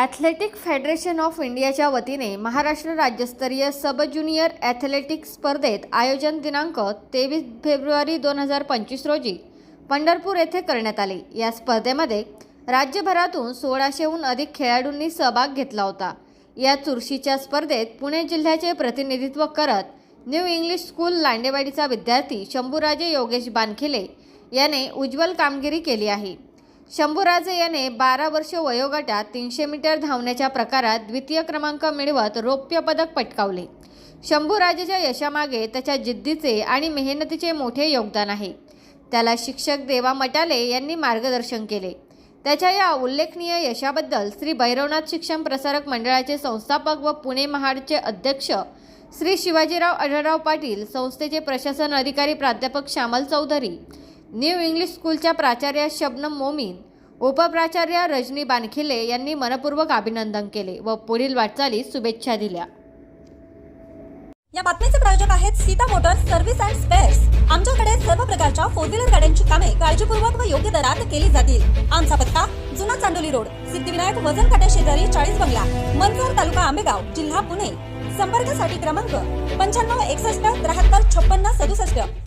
Athletic federation of इंडियाच्या वतीने महाराष्ट्र राज्यस्तरीय सब ज्युनियर ॲथलेटिक स्पर्धेत आयोजन दिनांक तेवीस फेब्रुवारी दोन हजार पंचवीस रोजी पंढरपूर येथे करण्यात आले. या स्पर्धेमध्ये राज्यभरातून सोळाशेहून अधिक खेळाडूंनी सहभाग घेतला होता. या चुरशीच्या स्पर्धेत पुणे जिल्ह्याचे प्रतिनिधित्व करत न्यू इंग्लिश स्कूल लांडेवाडीचा विद्यार्थी शंभूराजे योगेश बानखिले याने उज्ज्वल कामगिरी केली आहे. शंभूराजे याने बारा वर्ष वयोगटात तीनशे मीटर धावण्याच्या प्रकारात द्वितीय क्रमांक मिळवत रौप्य पदक पटकावले. शंभूराजेच्या यशामागे त्याच्या जिद्दीचे आणि मेहनतीचे मोठे योगदान आहे. त्याला शिक्षक देवा मटाले यांनी मार्गदर्शन केले. त्याच्या या उल्लेखनीय यशाबद्दल श्री भैरवनाथ शिक्षण प्रसारक मंडळाचे संस्थापक व पुणे महाडचे अध्यक्ष श्री शिवाजीराव अढळराव पाटील संस्थेचे प्रशासन अधिकारी प्राध्यापक श्यामल चौधरी न्यू इंग्लिश स्कूलच्या प्राचार्या शबनम मोमीन उपप्राचार्य रजनी बानखिले यांनी मनपूर्वक अभिनंदन केले व पुढील वाटचालीस शुभेच्छा दिल्या. या बातमीचे प्रायोजक आहेत Sita motors service and spares. आमच्याकडे सर्व प्रकारच्या फोर व्हीलर गाड्यांची कामे काळजीपूर्वक व योग्य दरात केली जातील. आमचा पत्ता जुना चांडोली रोड सिद्धिविनायक वजन काट्या शेजारी चाळीस बंगला मनसर तालुका आंबेगाव जिल्हा पुणे. संपर्कासाठी क्रमांक पंच्याण्णव एकसष्ट त्र्याहत्तर छप्पन्न सदुसष्ट.